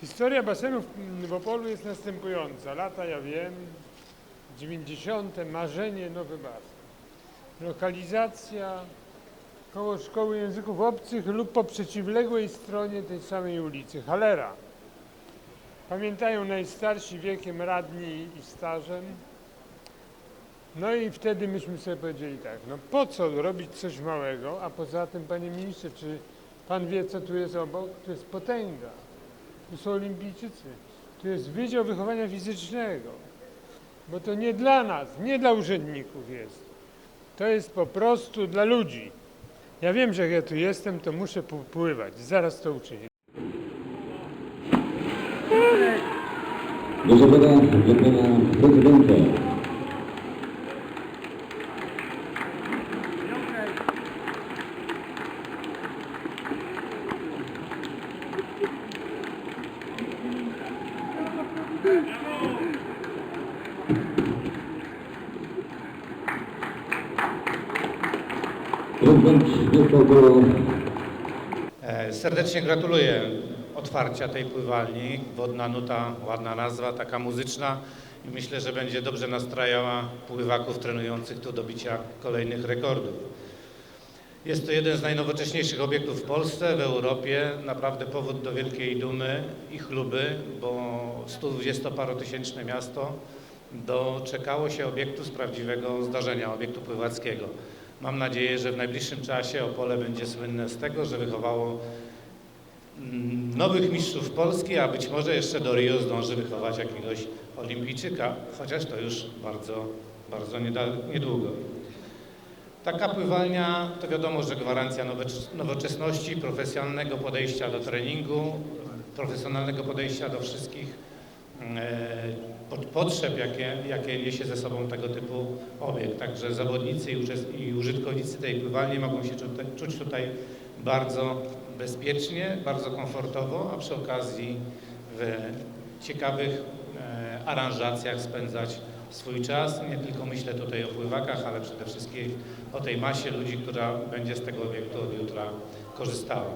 Historia basenów w Opolu jest następująca. Lata ja wiem, 90. marzenie nowy basen. Lokalizacja koło Szkoły Języków Obcych lub po przeciwległej stronie tej samej ulicy, Halera. Pamiętają najstarsi wiekiem radni i starzem. No i wtedy myśmy sobie powiedzieli tak, no po co robić coś małego, a poza tym, panie ministrze, czy pan wie, co tu jest obok? Tu jest potęga. Tu są olimpijczycy. Tu jest Wydział Wychowania Fizycznego. Bo to nie dla nas, nie dla urzędników jest. To jest po prostu dla ludzi. Ja wiem, że jak ja tu jestem, to muszę popływać. Zaraz to uczynię. Do pana prezydenta. Serdecznie gratuluję otwarcia tej pływalni. Wodna nuta, ładna nazwa, taka muzyczna i myślę, że będzie dobrze nastrajała pływaków trenujących tu do bicia kolejnych rekordów. Jest to jeden z najnowocześniejszych obiektów w Polsce, w Europie. Naprawdę powód do wielkiej dumy i chluby, bo 120-parotysięczne miasto doczekało się obiektu z prawdziwego zdarzenia, obiektu pływackiego. Mam nadzieję, że w najbliższym czasie Opole będzie słynne z tego, że wychowało mm, nowych mistrzów Polski, a być może jeszcze do Rio zdąży wychować jakiegoś olimpijczyka, chociaż to już bardzo, bardzo niedługo. Taka pływalnia to wiadomo, że gwarancja nowocze- nowoczesności, profesjonalnego podejścia do treningu, profesjonalnego podejścia do wszystkich e, potrzeb, jakie, jakie niesie ze sobą tego typu obiekt. Także zawodnicy i użytkownicy tej pływalni mogą się czu- czuć tutaj bardzo bezpiecznie, bardzo komfortowo, a przy okazji w ciekawych e, aranżacjach spędzać swój czas. Nie tylko myślę tutaj o pływakach, ale przede wszystkim o tej masie ludzi, która będzie z tego obiektu od jutra korzystała.